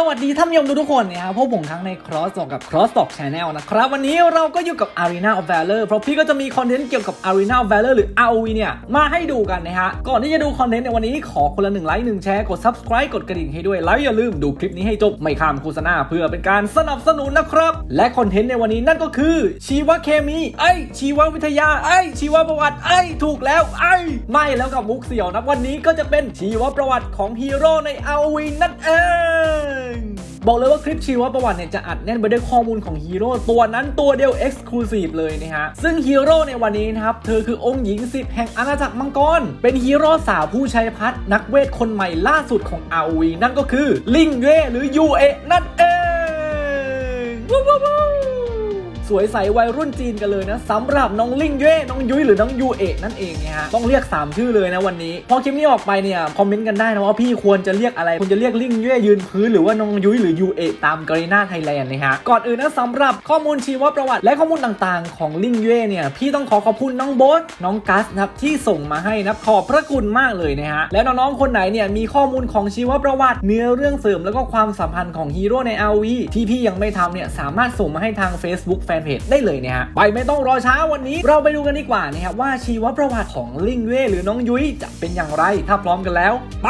สวัสดีท่านผู้ชมทุกคนนะครับพวกผมทั้งใน Cross กับ Cross Talk Channel นะครับ วันนี้เราก็อยู่กับ Arena of Valor เพราะพี่ก็จะมีคอนเทนต์เกี่ยวกับ Arena of Valor หรือ ROV เนี่ย มาให้ดูกันนะฮะ ก่อนที่จะดูคอนเทนต์ในวันนี้ขอคนละหนึ่งไลค์หนึ่งแชร์ กด Subscribe กดกระดิ่งให้ด้วย แล้วอย่าลืมดูคลิปนี้ให้จบ ไม่ข้ามโฆษณาเพื่อเป็นการสนับสนุนนะครับ และคอนเทนต์ในวันนี้นั่นก็คือ ชีวเคมีไอชีววิทยาไอชีวประวัติไอถูกแล้วไอไม่แล้วกับมุกเสี่ยวนะวันนี้ก็จะเป็นชีวประวัติของฮีโร่ใน ROV นั่นเองบอกเลยว่าคลิปชีวประวัติเนี่ยจะอัดแน่นไปด้วยข้อมูลของฮีโร่ตัวนั้นตัวเดียว Exclusive เลยนะฮะ ซึ่งฮีโร่ในวันนี้นะครับ เธอคือองค์หญิงสิบแห่งอาณาจักรมังกร เป็นฮีโร่สาวผู้ใช้พัดนักเวทคนใหม่ล่าสุดของ ROV นั่นก็คือลิงเย่หรือยูเอนั่นเองวู้วู้วู้ สวยใสวัยรุ่นจีนกันเลยนะสำหรับน้องลิงเย่น้องยุ้ยหรือน้องยูเอะนั่นเองนะฮะต้องเรียก 3 ชื่อเลยนะวันนี้ พอคลิปนี้ออกไปเนี่ยคอมเมนต์กันได้นะว่าพี่ควรจะเรียกอะไรคุณจะเรียกลิงเย่ยืนพื้นหรือว่าน้องยุ้ยหรือยูเอะตามกรีน่าไทยแลนด์นะฮะก่อนอื่นนะสำหรับข้อมูลชีวประวัติ และข้อมูลต่างๆ ของลิงเย่เนี่ยพี่ต้องขอขอบคุณน้องโบ๊ทน้องกัสนะครับที่ส่งมาให้นะขอบพระคุณมากเลยนะฮะแล้วน้องๆคนไหนเนี่ยมีข้อมูลของชีวประวัติ เนื้อเรื่องเสริมแล้วก็ความสัมพันธ์ของฮีโร่ใน RV ที่พี่ยังไม่ทำเนี่ยสามารถส่งมาให้ทาง Facebook Fanpage ได้เลยนะฮะไปไม่ต้องรอช้าวันนี้ เราไปดูกันดีกว่านะครับว่าชีวประวัติของลิงเว่หรือน้องยุ้ยจะเป็นอย่างไรถ้าพร้อมกันแล้ว ไป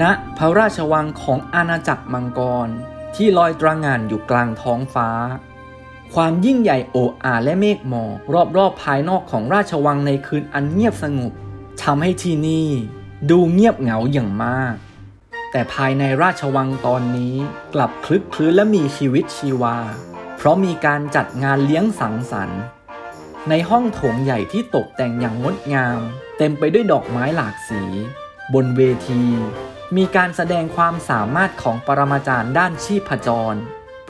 ณพระราชวังของอาณาจักรมังกร ที่ลอยตระหง่านอยู่กลางท้องฟ้า ความยิ่งใหญ่โอ้อาและเมฆหมอกรอบๆภายนอกของราชวังในคืนอันเงียบสงบทำให้ที่นี่ดูเงียบเหงาอย่างมาก แต่ภายในราชวังตอนนี้กลับคลึกคลื้นและมีชีวิตชีวา เพราะมีการจัดงานเลี้ยงสังสรรค์ ในห้องโถงใหญ่ที่ตกแต่งอย่างงดงาม เต็มไปด้วยดอกไม้หลากสี บนเวที มีการแสดงความสามารถของปรมาจารย์ด้านชีพจร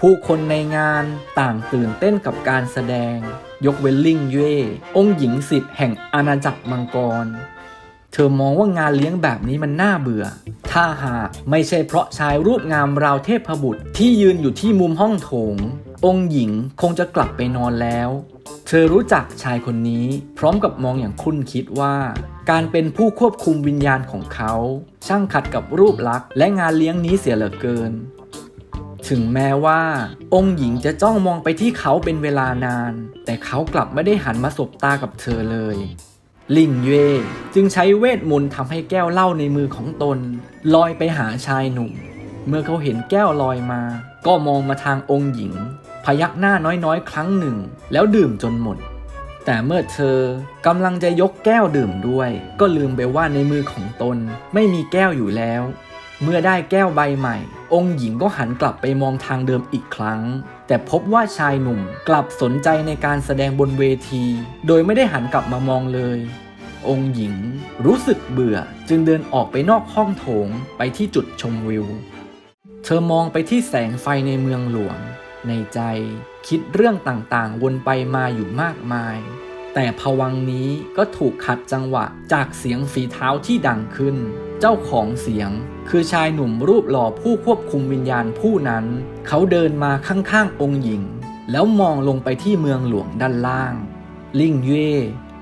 ผู้คนในงานต่างตื่นเต้นกับการแสดง ยกเว้นลิงเย่องหญิงสิบแห่งอาณาจักรมังกร เธอมองว่างานเลี้ยงแบบนี้มันน่าเบื่อ ถ้าหากไม่ใช่เพราะชายรูปงามราวเทพบุตรที่ยืนอยู่ที่มุมห้องโถง องค์หญิงคงจะกลับไปนอนแล้ว เธอรู้จักชายคนนี้ พร้อมกับมองอย่างคุ้นคิดว่า การเป็นผู้ควบคุมวิญญาณของเขา ช่างขัดกับรูปลักษณ์และงานเลี้ยงนี้เสียเหลือเกิน ถึงแม้ว่า องค์หญิงจะจ้องมองไปที่เขาเป็นเวลานาน แต่เขากลับไม่ได้หันมาสบตากับเธอเลย ลิงเย่จึงใช้เวทมนต์ทำให้แก้วเหล้าในมือของตน ลอยไปหาชายหนุ่ม เมื่อเขาเห็นแก้วลอยมา ก็มองมาทางองค์หญิง พยักหน้าน้อยๆ ครั้งหนึ่ง แล้วดื่มจนหมด แต่เมื่อเธอกำลังจะยกแก้วดื่มด้วย ก็ลืมไปว่าในมือของตนไม่มีแก้วอยู่แล้ว เมื่อได้แก้วใบใหม่ องค์หญิงก็หันกลับไปมองทางเดิมอีกครั้ง แต่พบว่าชายหนุ่มกลับสนใจในการแสดงบนเวที โดยไม่ได้หันกลับมามองเลย องค์หญิงรู้สึกเบื่อจึงเดินออกไปนอกห้องโถงไปที่จุดชมวิว เธอมองไปที่แสงไฟในเมืองหลวง ในใจคิดเรื่องต่างๆ วนไปมาอยู่มากมาย แต่ผวังนี้ก็ถูกขัดจังหวะจากเสียงฝีเท้าที่ดังขึ้น เจ้าของเสียง คือชายหนุ่มรูปหล่อผู้ควบคุมวิญญาณผู้นั้น เขาเดินมาข้างๆองค์หญิง แล้วมองลงไปที่เมืองหลวงด้านล่าง ลิงเย่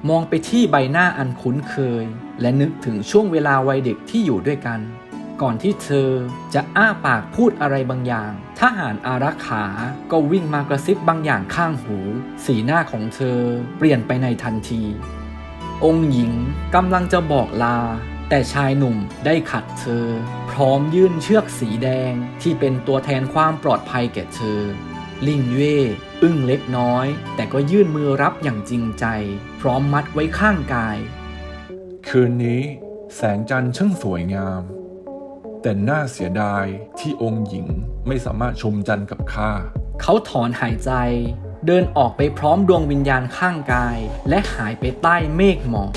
มองไปที่ใบหน้าอันคุ้นเคย และนึกถึงช่วงเวลาวัยเด็กที่อยู่ด้วยกัน ก่อนที่เธอจะอ้าปากพูดอะไรบางอย่างทหารอารักขาก็วิ่งมากระซิบบางอย่างข้างหู สีหน้าของเธอเปลี่ยนไปในทันที องค์หญิงกำลังจะบอกลา แต่ชายหนุ่มได้ขัดเธอ พร้อมยื่นเชือกสีแดงที่เป็นตัวแทนความปลอดภัยแก่เธอ ลิงเย่อึ้งเล็กน้อย แต่ก็ยื่นมือรับอย่างจริงใจ พร้อมมัดไว้ข้างกาย คืนนี้แสงจันทร์ช่างสวยงาม แต่น่าเสียดายที่องค์หญิงไม่สามารถชมจันทร์กับข้า เขาถอนหายใจ เดินออกไปพร้อมดวงวิญญาณข้างกาย และหายไปใต้เมฆหมอก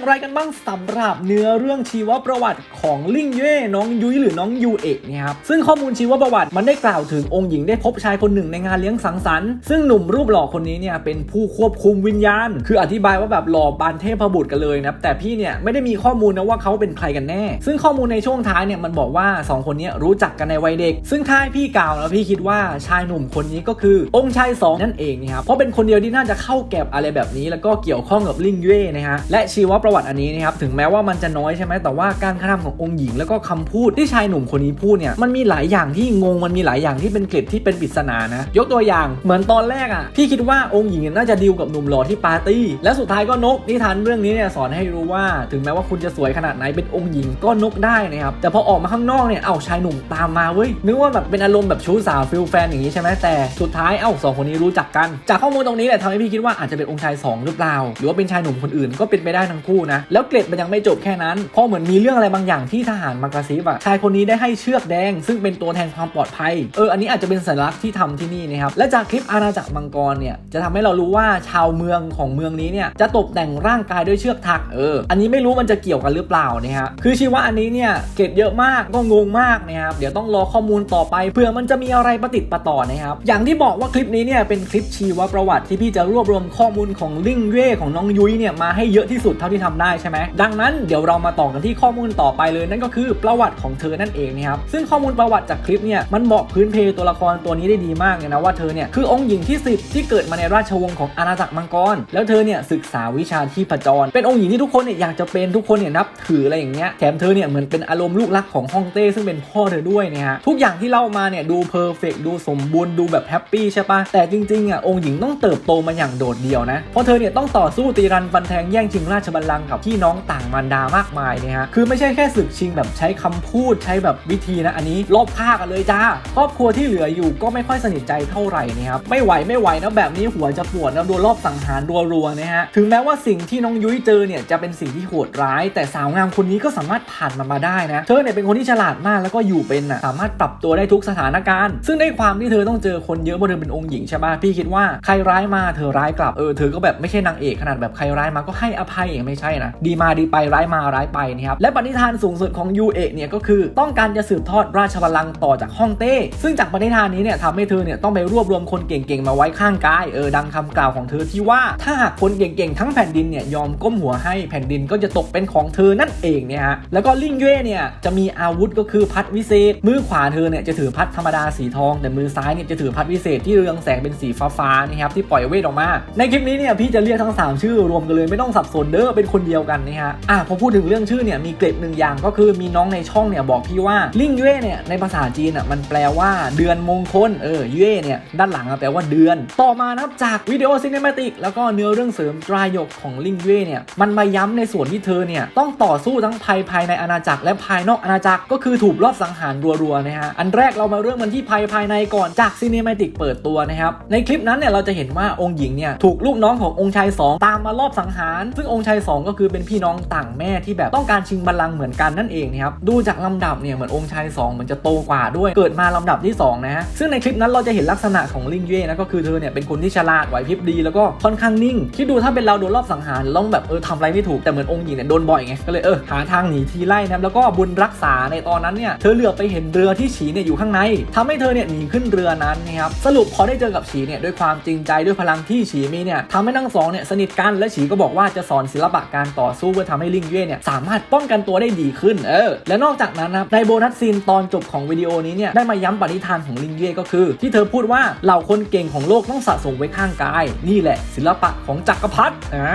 อย่างไรกันบ้างสำหรับเนื้อเรื่องชีวประวัติของลิงเย่น้องยุ้ยหรือน้องยูเอะเนี่ยครับซึ่งข้อมูลชีวประวัติมันได้กล่าวถึงองค์หญิงได้พบชายคนหนึ่งในงานเลี้ยงสังสรรค์ซึ่งหนุ่มรูปหล่อคนนี้เนี่ยเป็นผู้ควบคุมวิญญาณ คืออธิบายว่าแบบหล่อบานเทพบุตรกันเลยนะแต่พี่เนี่ยไม่ได้มีข้อมูลนะว่าเขาเป็นใครกันแน่ ซึ่งข้อมูลในช่วงท้ายเนี่ยมันบอกว่าสองคนนี้รู้จักกันในวัยเด็ก ซึ่งถ้าให้พี่กล่าวแล้วพี่คิดว่าชายหนุ่มคนนี้ก็คือองค์ชายสองนั่นเองนะครับเพราะเป็นคนเดียวที่น่าจะเข้าแก็บอะไรแบบนี้ แล้วก็เกี่ยวข้องกับลิงเย่นะฮะและชีววประวัติอันนี้นะครับถึงแม้ว่ามันจะน้อยใช่ไหมแต่ว่าการกระทำขององค์หญิง แล้วก็คำพูดที่ชายหนุ่มคนนี้พูดเนี่ยมันมีหลายอย่างที่งงมันมีหลายอย่างที่เป็นเกล็ดที่เป็นปริศนานะยกตัวอย่างเหมือนตอนแรกอะพี่คิดว่าองค์หญิงน่าจะดีลกับหนุ่มหล่อที่ปาร์ตี้ และสุดท้ายก็นกนิทานเรื่องนี้เนี่ยสอนให้รู้ว่าถึงแม้ว่าคุณจะสวยขนาดไหนเป็นองค์หญิงก็นกได้นะครับแต่พอออกมาข้างนอกเนี่ยเอ้าชายหนุ่มตามมาเว้ยนึกว่าแบบเป็นอารมณ์แบบชู้สาวฟิลแฟนอย่างนี้ใช่ไหมแต่สุดท้ายเอ้าสองคนนี้รู้จักกัน จากข้อมูลตรงนี้แหละทำให้พี่คิดว่าอาจจะเป็นองค์ชายสองหรือเปล่า หรือว่าเป็นชายหนุ่มคนอื่นก็เป็นไปได้ทั้งคู่นะ แล้วเกร็ดมันยังไม่จบแค่นั้น เพราะเหมือนมีเรื่องอะไรบางอย่างที่ทหารมากระซิบอะชายคนนี้ได้ให้เชือกแดง ซึ่งเป็นตัวแทนความปลอดภัย เออ อันนี้อาจจะเป็นสัญลักษณ์ที่ทำที่นี่นะครับ และจากคลิปอาณาจักรมังกรเนี่ย จะทำให้เรารู้ว่าชาวเมืองของเมืองนี้เนี่ย จะตกแต่งร่างกายด้วยเชือกถัก เออ อันนี้ไม่รู้มันจะเกี่ยวกันหรือเปล่านะฮะ คือชีวะอันนี้เนี่ย เกร็ดเยอะมาก ก็งงมากนะครับ เดี๋ยวต้องรอข้อมูลต่อไป เผื่อมันจะมีอะไรประติดประต่อนะครับ อย่างที่บอกว่าคลิปนี้เนี่ย เป็นคลิปชีวประวัติที่พี่จะรวบรวมข้อมูลของลิงเย่ของน้องยุ้ยเนี่ยมาให้เยอะที่สุดเท่าที่ทำได้ใช่ไหมดังนั้นเดี๋ยวเรามาต่อกันที่ข้อมูลต่อไปเลย นั่นก็คือประวัติของเธอนั่นเองนะครับซึ่งข้อมูลประวัติจากคลิปเนี่ยมันบอกพื้นเพตัวละครตัวนี้ได้ดีมากเลยนะว่าเธอเนี่ยคือองค์หญิงที่ 10 ที่เกิดมาในราชวงศ์ของอาณาจักรมังกร แล้วเธอเนี่ยศึกษาวิชาที่ผจร เป็นองค์หญิงที่ทุกคนเนี่ยอยากจะเป็นทุกคนเนี่ยนับถืออะไรอย่างเงี้ยแถมเธอเนี่ยเหมือนเป็นอารมณ์ลูกรักของฮ่องเต้ซึ่งเป็นพ่อเธอด้วยนะฮะทุกอย่างที่เล่ามาเนี่ยดูเพอร์เฟกดูสมบูรณ์ดูแบบแฮปปี้ใช่ปะแต่จริงๆอะองค์หญิงต้องเติบโตมาอย่างโดดเดี่ยวนะเพราะเธอเนี่ยต้องต่อสู้ตีรันฟันแทงแย่งชิงราชบัลลังกับพี่น้องต่างมารดามากมายเนี่ยฮะคือไม่ใช่แค่ศึกชิงแบบใช้คำพูดใช้แบบวิธีนะอันนี้รอบฆ่ากันเลยจ้าครอบครัวที่เหลืออยู่ก็ไม่ค่อยสนิทใจเท่าไหร่นะครับไม่ไหวไม่ไหวนะแบบนี้หัวจะปวดนะโดนรอบสังหารรัวๆนะฮะถึงแม้ว่าสิ่งที่น้องยุ้ยเจอเนี่ยจะเป็นสิ่งที่โหดร้าย แต่สาวงามคนนี้ก็สามารถผ่านมันมาได้นะเธอเนี่ยเป็นคนที่ฉลาดมากแล้วก็อยู่เป็นอะสามารถปรับตัวได้ทุกสถานการณ์ ซึ่งในความที่เธอต้องเจอคนเยอะเพราะเธอเป็นองค์หญิงใช่ปะพี่คิดว่าใครร้ายมาเธอร้ายกลับเออเธอก็แบบไม่ใช่นางเอกขนาดแบบใครร้ายมาก็ให้อภัยอย่างไม่ใช่นะ ดีมาดีไปร้ายมาร้ายไปนะครับ และปณิธานสูงสุดของยูเอะเนี่ยก็คือต้องการจะสืบทอดราชบัลลังก์ต่อจากฮ่องเต้ ซึ่งจากปณิธานนี้เนี่ยทำให้เธอเนี่ยต้องไปรวบรวมคนเก่งๆมาไว้ข้างกายเออดังคำกล่าวของเธอที่ว่าถ้าหากคนเก่งๆทั้งแผ่นดินเนี่ยยอมก้มหัวให้แผ่นดินก็จะตกเป็นของเธอนั่นเองเนี่ยฮะแล้วก็ลิงเย่เนี่ยจะมีอาวุธก็คือพัดวิเศษ มือขวาเธอเนี่ยจะถือพัดธรรมดาสีทอง แต่มือซ้ายเนี่ยจะถือพัดวิเศษที่เรืองแสงเป็นสีฟ้าๆนะครับที่ปล่อยเวทออกมา ในคลิปนี้เนี่ยพี่จะเรียกทั้ง 3 ชื่อรวมกันเลยไม่ต้องสับสนเด้อเป็นคนเดียวกันนะฮะอะพอพูดถึงเรื่องชื่อเนี่ยมีเกร็ดหนึ่งอย่างก็คือมีน้องในช่องเนี่ยบอกพี่ว่าลิงเย่เนี่ยในภาษาจีนอะมันแปลว่าเดือนมงคลเออเย่เนี่ยด้านหลังอะแปลว่าเดือน ต่อมานับจากวิดีโอซิน e มาติกแล้วก็เนื้อเรื่องเสริมตรายกของลิงเย่เนี่ยมันมาย้ำในส่วนที่เธอเนี่ยต้องต่อสู้ทั้งภายภายในอาณาจักรและภายนอกอาณาจักรก็คือถูกรอบสังหารรัวๆนะฮะอันแรกเรามาเรื่องมันที่ภายภายในก่อนจากซิน e มาติกเปิดตัวนะครับในคลิปนั้นเนี่ยเราจะเห็นว่าองค์หญิงเนี่ยถูกลูกน้องขององค์ชายสองตามมารอบสังหาร ซึ่งองค์ชายสองก็คือเป็นพี่น้องต่างแม่ที่แบบต้องการชิงบัลลังก์เหมือนกันนั่นเองนะครับดูจากลำดับเนี่ยเหมือนองค์ชายสองเหมือนจะโตกว่าด้วยเกิดมาลำดับที่สองนะฮะซึ่งในคลิปนั้นเราจะเห็นลักษณะของลิงเย่นะก็คือเธอเนี่ยเป็นคนที่ฉลาดไหวพริบดีแล้วก็ค่อนข้างนิ่งคิดดูถ้าเป็นเราโดนรอบสังหารเราต้องแบบเออทำอะไรไม่ถูกแต่เหมือนองค์หญิงเนี่ยโดนบ่อยไงก็เลยเออหาทางหนีทีไล่นะแล้วก็บุญรักษาในตอนนั้นเนี่ยเธอเหลือบไปเห็นเรือที่ฉีเนี่ยอยู่ข้างในทำให้เธอเนี่ยหนีขึ้นเรือนั้นนะครับสรุปพอได้เจอกับฉีเนี่ยด้วยความจริงใจด้วยพลังที่ฉีมีเนี่ยทำให้ทั้งสองเนี่ยสนิทกันและฉีก็บอกว่าจะสอนศิลปะการต่อสู้เพื่อทำให้ลิงเย่เนี่ยสามารถป้องกันตัวได้ดีขึ้นเออและนอกจากนั้นนะครับในโบนัสซีนตอนจบของวิดีโอนี้เนี่ยได้มาย้ำปณิธานของลิงเย่ก็คือ ที่เธอพูดว่าเหล่าคนเก่งของโลกต้องสะสมไว้ข้างกาย นี่แหละ ศิลปะของจักรพรรดิอ่า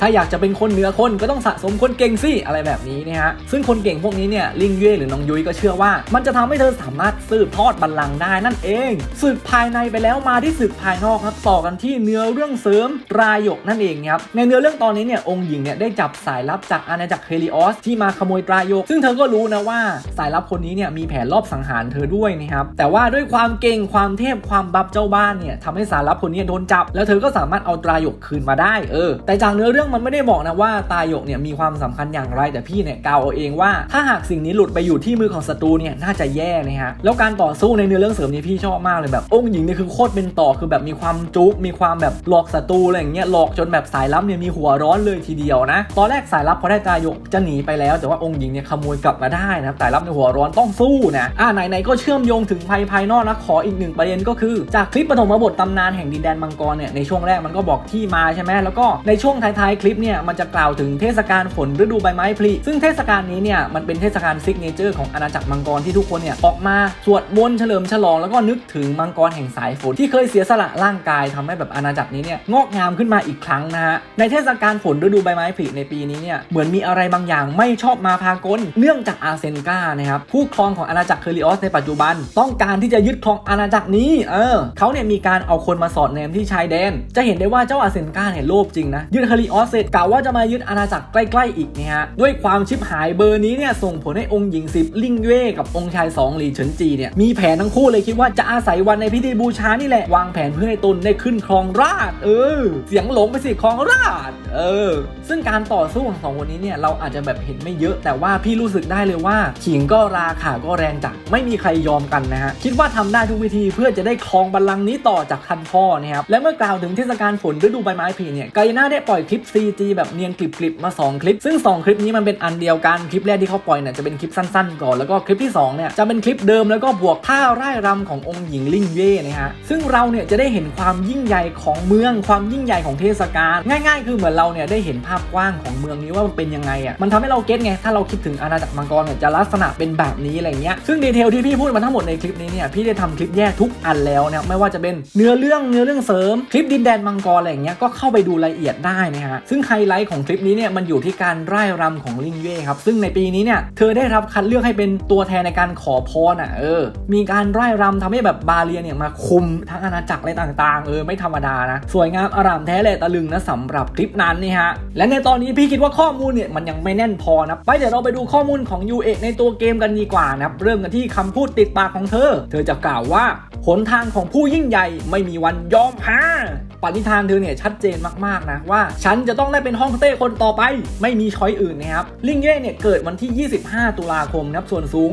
ถ้าอยากจะเป็นคนเหนือคนก็ต้องสะสมคนเก่งสิอะไรแบบนี้นะฮะซึ่งคนเก่งพวกนี้เนี่ยลิงเย่หรือน้องยุ้ยก็เชื่อว่า มันจะทำให้เธอสามารถสืบทอดบัลลังก์ได้นั่นเองศึกภายในไปแล้วมาที่ศึกภายนอกครับต่อกันที่เนื้อเรื่องเสริมรายกนั่นเองครับในเนื้อเรื่องตอนนี้เนี่ยองค์หญิงเนี่ยได้จับสายลับจากอาณาจักรเฮลิออสที่มาขโมยตรายก ซึ่งเธอก็รู้นะว่าสายลับคนนี้เนี่ยมีแผนรอบสังหารเธอด้วยนะครับ แต่ว่าด้วยความเก่งความเทพความบับเจ้าบ้านเนี่ยทำให้สายลับคนนี้โดนจับ แล้วเธอก็สามารถเอาตรายกคืนมาได้เออ แต่จากเนื้อเรื่องมันไม่ได้บอกนะว่าตรายกเนี่ยมีความสำคัญอย่างไรแต่พี่เนี่ยกล่าวเอาเองว่า ถ้าหากสิ่งนี้หลุดไปอยู่ที่มือของศัตรูเนี่ยน่าจะแย่นะฮะแล้วการต่อสู้ในเนื้อเรื่องเสริมนี้พี่ชอบมากเลยแบบองค์หญิงเนี่ยคือโคตรเป็นต่อคือแบบมีความจุกมีความแบบหลอกศัตรูอะไรอย่างเงี้ยหลอกจนแบบสายลับเนี่ยมีหัวร้อนเลยทีเดียวนะตอนแรกสายลับพอได้ตรายกจะหนีไปแล้ว แต่ว่าองค์หญิงเนี่ยขโมยกลับมาได้นะสายลับในหัวร้อนต้องสู้นะอ่าไหนๆก็เชื่อมโยงถึงภัยภายนอกนะขออีกหนึ่งประเด็นก็คือ จากคลิปปฐมบทตำนานแห่งดินแดนมังกรเนี่ยในช่วงแรกมันก็บอกที่มาใช่ไหมแล้วก็ในช่วงท้ายๆคลิปเนี่ยมันจะกล่าวถึงเทศกาลฝนฤดูใบไม้ผลิซึ่งเทศกาลนี้เนี่ยมันเป็นเทศกาลซิกเนเจอร์ของอาณาจักรมังกรที่ทุกคนเนี่ยออกมาสวดมนต์เฉลิมฉลอง แล้วก็นึกถึงมังกรแห่งสายฝนที่เคยเสียสละร่างกายทำให้แบบอาณาจักรนี้เนี่ยงอกงามขึ้นมาอีกครั้งนะฮะในเทศกาลฝนฤดูใบไม้ผลิในปีนี้เนี่ยเหมือนมีอะไรบางอย่างไม่ชอบมาพากลเนื่องจากอาเซนกานะครับผู้ครองของอาณาจักรเคอริออสในปัจจุบัน ต้องการที่จะยึดครองอาณาจักรนี้เออเขาเนี่ยมีการเอาคนมาสอดแนมที่ชายแดน จะเห็นได้ว่าเจ้าอาเซนกาเนี่ยโลภจริงนะยึดเคอริออสเสร็จกะว่าจะมายึดอาณาจักรใกล้ๆอีกนี่ยฮะด้วยความชิบหายเบอร์นี้เนี่ยส่งผลให้องค์หญิงสิบลิงเย่กับองค์ชายสองหลีเฉินจีเนี่ยมีแผนทั้งคู่เลยคิดว่าจะอาศัยวันในพิธีบูชานี่แหละวางแผนเพื่อให้ตนได้ขึ้นครองราชเออ เสียงหลงไปสิครองราชเออ ซึ่งการต่อสู้ของสองคนนี้เนี่ยเราอาจจะแบบเห็นไม่เยอะแต่ว่าพี่รู้สึกได้เลยว่าขิงก็ราขาก็แรงจัดไม่มีใครยอมกันนะฮะคิดว่าทำได้ทุกวิธีเพื่อจะได้ครองบัลลังก์นี้ต่อจากท่านพ่อนะครับและเมื่อกล่าวถึงเทศกาลฝนฤดูใบไม้ผลิเนี่ยไกน่าได้ปล่อยคลิป CG แบบเนียนกลิบๆมา 2 คลิป ซึ่ง 2 คลิปนี้มันเป็นอันเดียวกันคลิปแรกที่เขาปล่อยเนี่ยจะเป็นคลิปสั้นๆก่อนแล้วก็คลิปที่2เนี่ยจะเป็นคลิปเดิมแล้วก็บวกท่าร่ายรำขององค์หญิงลิงเย่นะฮะซึ่งเราเนี่ยจะได้เห็นความยิ่งใหญ่ของเมืองความยิ่งใหญ่ของเทศกาลง่าย ๆ คือเหมือนเราเนี่ยได้เห็นภาพกว้างของเมืองนี้ว่ามันเป็นยังไงอะมันทำให้เราเก็ตไงถ้าเราคิดถึงอาณาจักรมังกรเนี่ยจะลักษณะเป็นแบบนี้อะไรเงี้ยซึ่งดีเทลที่พี่พูดมาทั้งหมดในคลิปนี้เนี่ยพี่ได้ทำคลิปแยกทุกอันแล้วนะไม่ว่าจะเป็นเนื้อเรื่องเนื้อเรื่องเสริมคลิปดินแดนมังกรอะไรเงี้ยก็เข้าไปดูรายละเอียดได้นะฮะซึ่งไฮไลท์ของคลิปนี้เนี่ยมันอยู่ที่การร่ายรำของลิงเย่ครับซึ่งในปีนี้เนี่ยเธอได้รับคัดเลือกให้เป็นตัวแทนในการขอพรอะเออ มีการร่ายรำทำให้แบบบาเลียเนี่ยมาคุมทั้งอาณาจักรอะไรต่างๆเออไม่ธรรมดานะสวยงามอารามแท้เลยตะลึงนะสำหรับคลิปนั้นนี่ฮะและในตอนนี้พี่คิดว่าข้อมูลเนี่ยมันยังไม่แน่นพอนะไปเดี๋ยวเราไปดูข้อมูลของยูเอในตัวเกมกันดีกว่านะครับเริ่มกันที่คำพูดติดปากของเธอ เธอจะกล่าวว่าหนทางของผู้ยิ่งใหญ่ไม่มีวันยอมแพ้ปณิธานเธอเนี่ยชัดเจนมาก ๆ นะ ว่าฉันจะต้องได้เป็นฮ่องเต้คนต่อไปไม่มีช้อยอื่นนะครับ ลิงเย่เนี่ยเกิดวันที่ 25 ตุลาคมนะครับส่วนสูง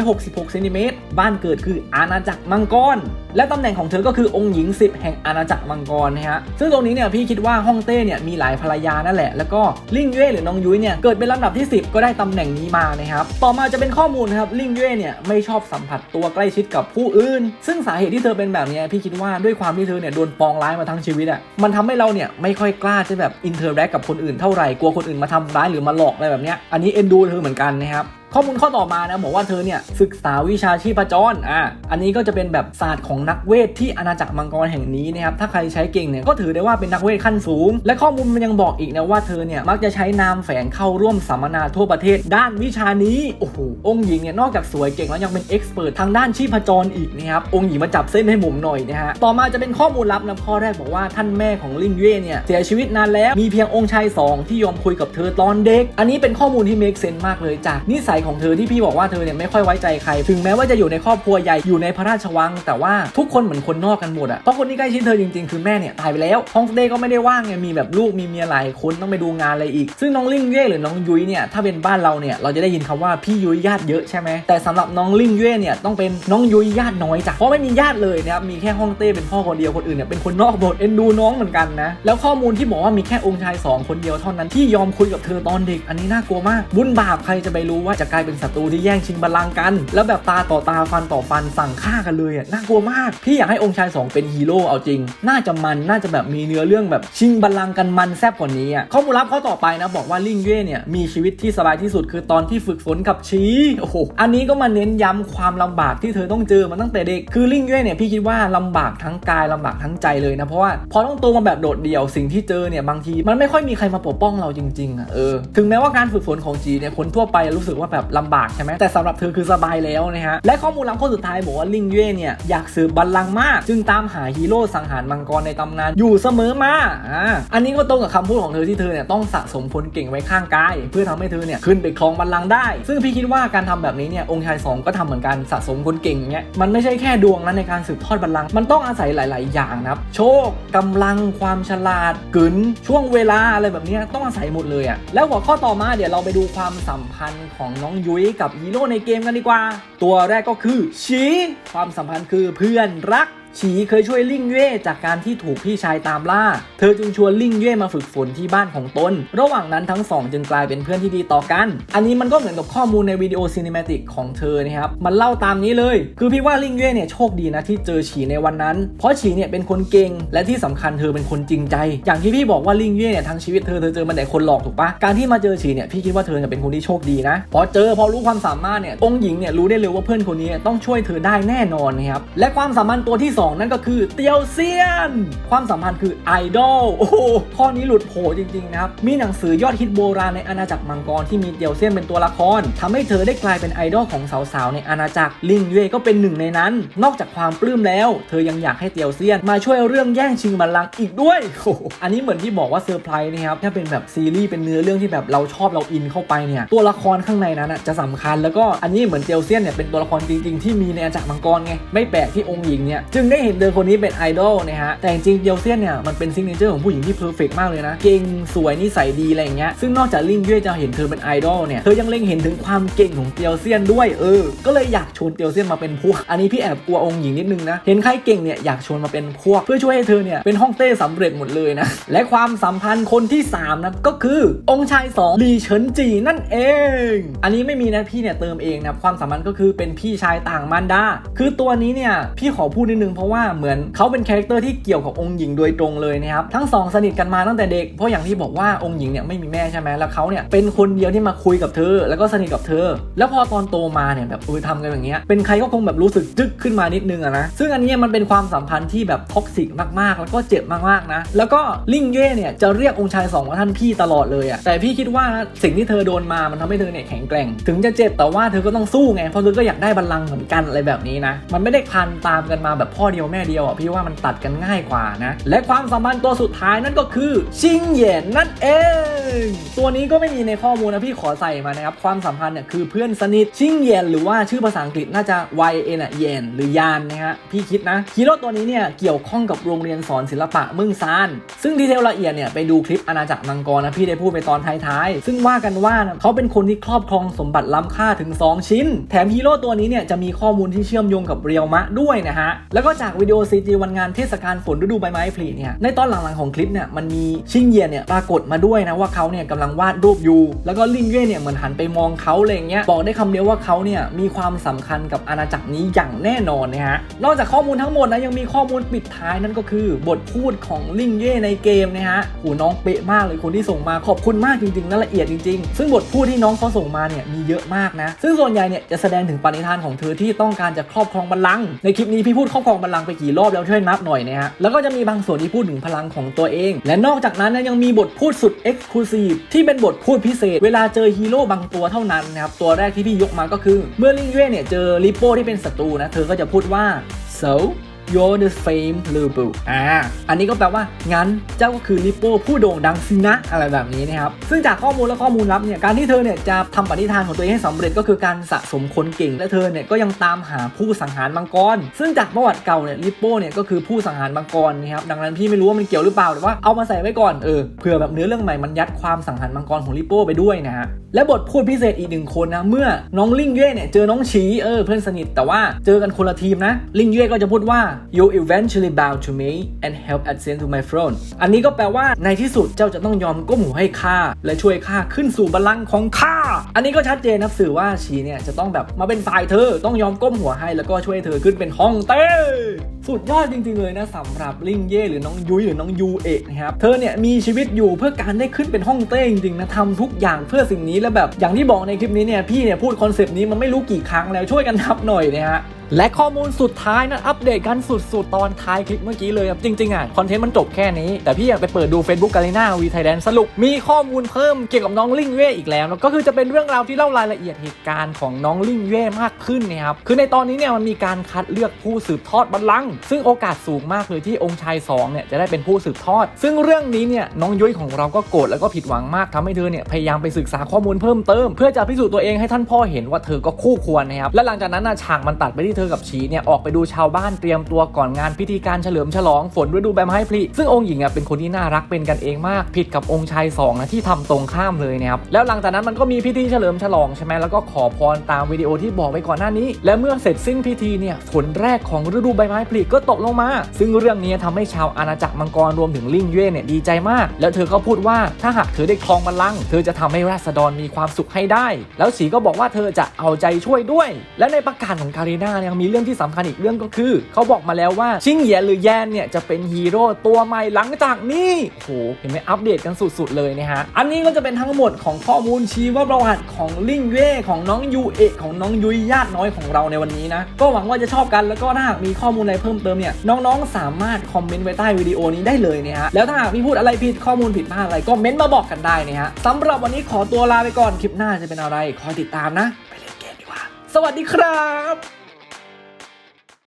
166 เซนติเมตรบ้านเกิดคืออาณาจักรมังกร และตำแหน่งของเธอก็คือองค์หญิง 10 แห่งอาณาจักรมังกรนะฮะซึ่งตรงนี้เนี่ยพี่คิดว่าฮ่องเต้เนี่ยมีหลายภรรยานั่นแหละแล้วก็ลิงเย่หรือน้องยุ้ยเนี่ยเกิดเป็นลำดับที่ 10 ก็ได้ตำแหน่งนี้มานะครับต่อมาจะเป็นข้อมูลนะครับลิงเย่เนี่ยไม่ชอบสัมผัสตัวใกล้ชิดกับผู้อื่น ซึ่งสาเหตุที่เธอเป็นแบบนี้พี่คิดว่าด้วยความที่เธอเนี่ยโดนปองร้ายมาทั้งชีวิตอะ่ะมันทำให้เราเนี่ยไม่ค่อยกล้าจะแบบอินเทอร์แอคกับคนอื่นเท่าไหร่กลัวคนอื่นมาทำร้ายหรือมาหลอกอะไรแบบเนี้ยอันนี้เอ็นดูเธอเหมือนกันนะครับ ข้อมูลข้อต่อมานะบอกว่าเธอเนี่ยศึกษาวิชาชีพจรอะอันนี้ก็จะเป็นแบบศาสตร์ของนักเวทที่อาณาจักรมังกรแห่งนี้นะครับถ้าใครใช้เก่งเนี่ยก็ถือได้ว่าเป็นนักเวทขั้นสูง และข้อมูลมันยังบอกอีกนะว่าเธอเนี่ยมักจะใช้นามแฝงเข้าร่วมสัมมนาทั่วประเทศ ด้านวิชานี้โอ้โหองค์หญิงเนี่ยนอกจากสวยเก่งแล้วยังเป็นเอ็กซ์เพรสทางด้านชีพจรอีกนะครับองค์หญิงมาจับเส้นให้ผมหน่อยนะฮะต่อมาจะเป็นข้อมูลลับนะข้อแรกบอกว่าท่านแม่ของลิงเย่เนี่ยเสียชีวิตนานแล้วมีเพียงองค์ชายสองที่ยอมคุยกับเธอตอนเด็ก อันนี้เป็นข้อมูลที่เมคเซนมากเลยจากนิสัยของเธอที่พี่บอกว่าเธอเนี่ยไม่ค่อยไว้ใจใคร ถึงแม้ว่าจะอยู่ในครอบครัวใหญ่อยู่ในพระราชวัง แต่ว่าทุกคนเหมือนคนนอกกันหมดอะเพราะคนที่ใกล้ชิดเธอจริงๆ คือแม่เนี่ยตายไปแล้วฮองสเดย์ก็ไม่ได้ว่างไงมีแบบลูกมีเมียหลายคนต้องไปดูงานอะไรอีก ซึ่งน้องลิงเย่หรือน้องยุ้ยเนี่ยถ้าเป็นบ้านเราเนี่ยเราจะได้ยินคำว่าพี่ยุ้ยญาติเยอะใช่ไหมแต่สำหรับน้องลิงเย่เนี่ยต้องเป็นน้องยุ้ยญาติน้อยจ้ะเพราะไม่มีญาติเลยนะครับมีแค่ฮ่องเต้เป็นพ่อคนเดียวคนอื่นเนี่ยเป็นคนนอกหมดเอ็นดูน้องเหมือนกันนะแล้วข้อมูลที่บอกว่ามีแค่องค์ชายสองคนเดียวเท่านั้นที่ยอมคุยกับเธอตอนเด็กอันนี้น่ากลัวมากบุญบาปใครจะไปรู้ว่าจะกลายเป็นศัตรูที่แย่งชิงบัลลังก์กัน แล้วแบบตาต่อตาฟันต่อฟันสั่งฆ่ากันเลยอะน่ากลัวมากพี่อยากให้องค์ชายสองเป็นฮีโร่เอาจริง น่าจะมันน่าจะแบบมีเนื้อเรื่องแบบชิงบัลลังก์กันมันแซบกว่านี้อะข้อมูลลับข้อต่อไปนะบอกว่าลิงเย่เนี่ยมีชีวิตที่สบายที่สุดคือตอนที่ฝึกฝนกับชีโอ้โหอันนี้ก็มาเน้นย้ำความลำบากที่เธอต้องเจอมาตั้งแต่เด็กคือลิงเย่เนี่ยพี่คิดว่าลำบากทั้งกายลำบากทั้งใจเลยนะเพราะว่าพอต้องโตมาแบบโดดเดี่ยวสิ่งที่เจอเนี่ยบางทีมันไม่ค่อยมีใครมาปกป้องเราจริงๆอะเออถึงแม้ว่าการฝึกฝนของจีเนี่ยคนทั่วไปรู้สึกว่าแบบลำบากใช่ไหมแต่สำหรับเธอคือสบายแล้วนะฮะและข้อมูลลับข้อสุดท้ายบอกว่าลิงเย่เนี่ยอยากสืบบัลลังก์มาก จึงตามหาฮีโร่สังหารมังกรในตำนานอยู่เสมอมาอ่าอันนี้ก็ตรงกับคำพูดของเธอที่เธอเนี่ยต้องสะสมคนเก่งไว้ข้างกาย เพื่อทำให้เธอเนี่ยขึ้นไปครองบัลลังก์ได้ ซึ่งพี่คิดว่าการทำแบบนี้เนี่ยองค์ชายสองก็ทำเหมือนกันสะสมคนเก่งเงี้ยมันไม่ใช่แค่ดวงนะในการสืบทอดบัลลังก์มันต้องอาศัยหลาย ๆ อย่างนะครับโชคกำลังความฉลาดกึนช่วงเวลาอะไรแบบนี้ต้องอาศัยหมดเลยอะแล้วหัวข้อต่อมาเดี๋ยวเราไปดูความสัมพันธ์ของน้องยุ้ยกับฮีโร่ในเกมกันดีกว่า ตัวแรกก็คือชีความสัมพันธ์คือเพื่อนรัก ฉีเคยช่วยลิ่งเย่จากการที่ถูกพี่ชายตามล่า เธอจึงชวนลิ่งเย่มาฝึกฝนที่บ้านของตน ระหว่างนั้นทั้งสองจึงกลายเป็นเพื่อนที่ดีต่อกัน อันนี้มันก็เหมือนกับข้อมูลในวิดีโอซีนิเมติกของเธอนะครับ มันเล่าตามนี้เลย คือพี่ว่าลิ่งเย่เนี่ยโชคดีนะที่เจอฉีในวันนั้น เพราะฉีเนี่ยเป็นคนเก่ง และที่สำคัญเธอเป็นคนจริงใจ อย่างที่พี่บอกว่าลิ่งเย่เนี่ยทั้งชีวิตเธอเธอเจอมาแต่คนหลอกถูกปะการที่มาเจอฉีเนี่ยพี่คิดว่าเธอเนี่ยเป็นคนที่โชคดีนะ พอเจอพอรู้ความสามารถเนี่ยองหญิงเนี่ยรู้ได้เลยว่าเพื่อนคนนี้ต้องช่วยเธอได้แน่นอนนะครับและความสัมพันธ์ตัวที่2 นั่นก็คือเตียวเซียน ความสัมพันธ์คือไอดอลโอ้โหข้อนี้หลุดโผจริงๆนะครับ มีหนังสือยอดฮิตโบราณในอาณาจักรมังกรที่มีเตียวเซียนเป็นตัวละครทำให้เธอได้กลายเป็นไอดอลของสาวๆในอาณาจักรลิงเย่ก็เป็นหนึ่งในนั้น นอกจากความปลื้มแล้ว เธอยังอยากให้เตียวเซียนมาช่วยเรื่องแย่งชิงบัลลังก์อีกด้วยโอ้อันนี้เหมือนที่บอกว่าเซอร์ไพรส์นะครับถ้าเป็นแบบซีรีส์เป็นเนื้อเรื่องที่แบบเราชอบเราอินเข้าไปเนี่ยตัวละครข้างในนั้นจะสำคัญแล้วก็อันนี้เหมือนเตียวเซียนเนี่ยเป็นตัวละครจริง ๆ ที่มีในอาณาจักรมังกรไงไม่แปลกที่องค์หญิงเนี่ยจึงได้เห็นเธอคนนี้เป็นไอดอลนะฮะแต่จริงเตียวเซียนเนี่ยมันเป็นซิงเกิลของผู้หญิงที่เพอร์เฟกมากเลยนะ เก่งสวยนิสัยดีอะไรอย่างเงี้ยซึ่งนอกจากลิงเย่จะเห็นเธอเป็นไอดอลเนี่ยเธอยังเล็งเห็นถึงความเก่งของเตียวเซียนด้วยเออ ก็เลยอยากชวนเตียวเซียนมาเป็นพวก อันนี้พี่แอบกลัวองค์หญิงนิดนึงนะ เห็นใครเก่งเนี่ยอยากชวนมาเป็นพวก เพื่อช่วยให้เธอเนี่ยเป็นห้องเต้สำเร็จหมดเลยนะ และความสัมพันธ์คนที่3นะก็คือองค์ชาย2ลีเฉินจีนั่นเอง อันนี้ไม่มีนะพี่เนี่ยเติมเองนะความสัมพันธ์ก็คือเป็นพี่ชายต่างมารดาคือตัวนี้เนี่ยพี่ขอพูดนิดนึงเพราะว่าเหมือนเขาเป็นคาแรคเตอร์ที่เกี่ยวกับองค์หญิงโดยตรงเลยนะครับทั้งสองสนิทกันมาตั้งแต่เด็กเพราะอย่างที่บอกว่าองค์หญิงเนี่ยไม่มีแม่ใช่ไหมแล้วเขาเนี่ยเป็นคนเดียวที่มาคุยกับเธอ แล้วก็สนิทกับเธอ แล้วพอตอนโตมาเนี่ยแบบเออทำกันอย่างเงี้ยเป็นใครก็คงแบบรู้สึกจึ๊กขึ้นมานิดนึงอะนะซึ่งอันนี้มันเป็นความสัมพันธ์ที่แบบท็อกซิกมากๆ แล้วก็เจ็บมากๆนะแล้วก็ลิงเย่เนี่ยจะเรียกองค์ชายสองว่าท่านพี่ตลอดเลยอะแต่พี่คิดว่าสิ่งที่เธอโดนมามันทำให้เธอเนี่ยแข็งแกร่ง ถึงจะเจ็บแต่ว่าเธอก็ต้องสู้ไงเพราะเธอก็อยากได้บัลลังก์เหมือนกันอะไรแบบนี้นะมันไม่ได้พันตามกันมาแบบพ่อเดียวแม่เดียวอะพี่ว่ามันตัดกันง่ายกว่านะ และความสัมพันธ์ตัวสุดท้ายนั่นก็คือชิงเหยียนนั่นเอง ตัวนี้ก็ไม่มีในข้อมูลนะพี่ขอใส่มานะครับความสัมพันธ์เนี่ยคือเพื่อนสนิทชิงเหยียนหรือว่าชื่อภาษาอังกฤษน่าจะ Y N อะเยนหรือยานนะฮะพี่คิดนะฮีโร่ตัวนี้เนี่ยเกี่ยวข้องกับโรงเรียนสอนศิลปะมึงซานซึ่งดีเทลละเอียดเนี่ยไปดูคลิปอาณาจักรมังกรนะพี่ได้พูดไปตอนท้ายๆซึ่งว่ากันว่านะเขาเป็นคนที่ครอบครองสมบัติล้ำค่าถึง 2 ชิ้น แถมฮีโร่ตัวนี้เนี่ยจะมีข้อมูลที่เชื่อมโยงกับเรียวมะด้วยนะฮะแล้วก็จากวิดีโอซีจีวันงานเทศกาลฝนฤดูใบไม้ผลิเนี่ยในตอนหลังๆของคลิปเนี่ยมันมีชิงเยียนเนี่ยปรากฏมาด้วยนะว่าเขาเนี่ยกำลังวาดรูปอยู่ แล้วก็ลิงเย่เนี่ยเหมือนหันไปมองเขาอะไรเงี้ยบอกได้คำเดียวว่าเขาเนี่ยมีความสำคัญกับอาณาจักรนี้อย่างแน่นอนนะฮะนอกจากข้อมูลทั้งหมดนะยังมีข้อมูลปิดท้ายนั่นก็คือบทพูดของลิงเย่ในเกมนะฮะโหน้องเป๊ะมากเลยคนที่ส่งมาขอบคุณมากจริงๆและละเอียดจริงๆ ซึ่งบทพูดที่น้องเขาส่งมาเนี่ยมีเยอะมากนะ ซึ่งส่วนใหญ่เนี่ยจะแสดงถึงปณิธานของเธอที่ต้องการจะครอบครองบัลลังก์ในคลิปนี้พี่พูดครอบครองบัลลังก์ไปกี่รอบแล้วช่วยนับหน่อยนะฮะแล้วก็จะมีบางส่วนที่พูดถึงพลังของตัวเอง และนอกจากนั้นยังมีบทพูดสุดเอ็กซ์คลูซีฟที่เป็นบทพูดพิเศษ เวลาเจอฮีโร่บางตัวเท่านั้นนะครับตัวแรกที่พี่ยกมาก็คือ เมื่อลิงเย่เนี่ยเจอลิปโป้ที่เป็นศัตรูนะเธอก็จะพูดว่า so you're the fame l u b u อ่า อันนี้ก็แปลว่า งั้นเจ้าก็คือลิปโป้ผู้โด่งดังสินะ อะไรแบบนี้นะครับ ซึ่งจากข้อมูลและข้อมูลลับเนี่ย การที่เธอเนี่ยจะทำปณิธานของตัวเองให้สำเร็จก็คือการสะสมคนเก่ง และเธอเนี่ยก็ยังตามหาผู้สังหารมังกร ซึ่งจากประวัติเก่าเนี่ยลิปโป้เนี่ยก็คือผู้สังหารมังกรนะครับ ดังนั้นพี่ไม่รู้ว่ามันเกี่ยวหรือเปล่าแต่ว่าเอามาใส่ไว้ก่อน เออ เผื่อแบบเนื้อเรื่องใหม่มันยัดความสังหารมังกรของลิปโป้ไปด้วยนะฮะ และบทพูดพิเศษอีกหนึ่งคนนะ เมื่อน้องลิงเย่เนี่ยเจอน้องฉีเออเพื่อนสนิทแต่ว่าเจอกันคนละทีมนะลิงเย่ก็จะพูดว่า you eventually bow to me and help ascend to my throne อันนี้ก็แปลว่าในที่สุดเจ้าจะต้องยอมก้มหัวให้ข้าและช่วยข้าขึ้นสู่บัลลังก์ของข้า อันนี้ก็ชัดเจนนะสื่อว่าฉีเนี่ยจะต้องแบบมาเป็นฝ่ายเธอ ต้องยอมก้มหัวให้แล้วก็ช่วยเธอขึ้นเป็นห้องเต้สุดยอดจริงๆเลยนะสำหรับลิงเย่หรือน้องยุ้ยหรือน้องยูเอะนะครับเธอเนี่ยมีชีวิตอยู่เพื่อการได้ขึ้นเป็นห้องเต้จริงๆนะทำทุกอย่างเพื่อสิ่งนี้แล้วแบบอย่างที่บอกในคลิปนี้เนี่ยพี่เนี่ยพูดคอนเซปต์นี้มันไม่รู้กี่ครั้งแล้วช่วยกันนับหน่อยนะฮะและข้อมูลสุดท้ายนะอัปเดตกันสุดๆ ตอนท้ายคลิปเมื่อกี้เลยครับ จริง ๆ อะ คอนเทนต์มันจบแค่นี้ แต่พี่อยากไปเปิดดู Facebook กาลิน่าวีไทยแลนด์สรุป มีข้อมูลเพิ่มเกี่ยวกับน้องลิงเย่อีกแล้ว ก็คือจะเป็นเรื่องราวที่เล่ารายละเอียดเหตุการณ์ของน้องลิงเย่มากขึ้นนะครับ คือในตอนนี้เนี่ยมันมีการคัดเลือกผู้สืบทอดบัลลังก์ซึ่งโอกาสสูงมากเลยที่องค์ชายสองเนี่ยจะได้เป็นผู้สืบทอด ซึ่งเรื่องนี้เนี่ยน้องยุ้ยของเราก็โกรธแล้วก็ผิดหวังมากทำให้เธอเนี่ยพยายามไปศึกษาข้อมูลเพิ่มเติมเพื่อจะพิสูจน์ตัวเองให้ท่านพ่อเห็นว่าเธอก็คู่ควรนะครับและหลังจากนั้นนะฉากมันตัดไปที่เธอกับชีเนี่ยออกไปดูชาวบ้านเตรียมตัวก่อนงานพิธีการเฉลิมฉลองฝนฤดูใบไม้ผลิซึ่งองค์หญิงอะเป็นคนที่น่ารักเป็นกันเองมาก ผิดกับองค์ชายสองนะที่ทำตรงข้ามเลยนะครับแล้วหลังจากนั้นมันก็มีพิธีเฉลิมฉลองใช่ไหมแล้วก็ขอพรตามวิดีโอที่บอกไปก่อนหน้านี้ และเมื่อเสร็จสิ้นพิธีเนี่ยฝนแรกของฤดูใบไม้ผลิก็ตกลงมา ซึ่งเรื่องนี้ทำให้ชาวอาณาจักรมังกรรวมถึงลิงเย่เนี่ยดีใจมาก แล้วเธอก็พูดว่าถ้าหากเธอได้ครองบัลลังก์เธอจะทำให้ราษฎรมีความสุขให้ได้ แล้วสีก็บอกว่าเธอจะเอาใจช่วยด้วย และในประกาศของคารีนายังมีเรื่องที่สำคัญอีกเรื่องก็คือ เขาบอกมาแล้วว่าชิงเหยียหรือแยนเนี่ยจะเป็นฮีโร่ตัวใหม่หลังจากนี้โอ้โหเห็นไหมอัปเดตกันสุดๆเลยนะฮะอันนี้ก็จะเป็นทั้งหมดของข้อมูลชีวประวัติของลิงเย่ของน้องยูเอะของน้องยุยญาติน้อยของเราในวันนี้นะก็หวังว่าจะชอบกันแล้วก็ถ้าหากมีข้อมูลอะไรเพิ่มเติมเนี่ยน้องๆ สามารถคอมเมนต์ไว้ใต้วิดีโอนี้ได้เลยนะฮะแล้วถ้าหากพี่พูดอะไรผิดข้อมูลผิดพลาดอะไรก็เม้นต์มาบอกกันได้นะฮะสำหรับวันนี้ขอตัวลาไปก่อนคลิปหน้าจะเป็นอะไรคอยติดตามนะ ไปเล่นเกมดีกว่า สวัสดีครับ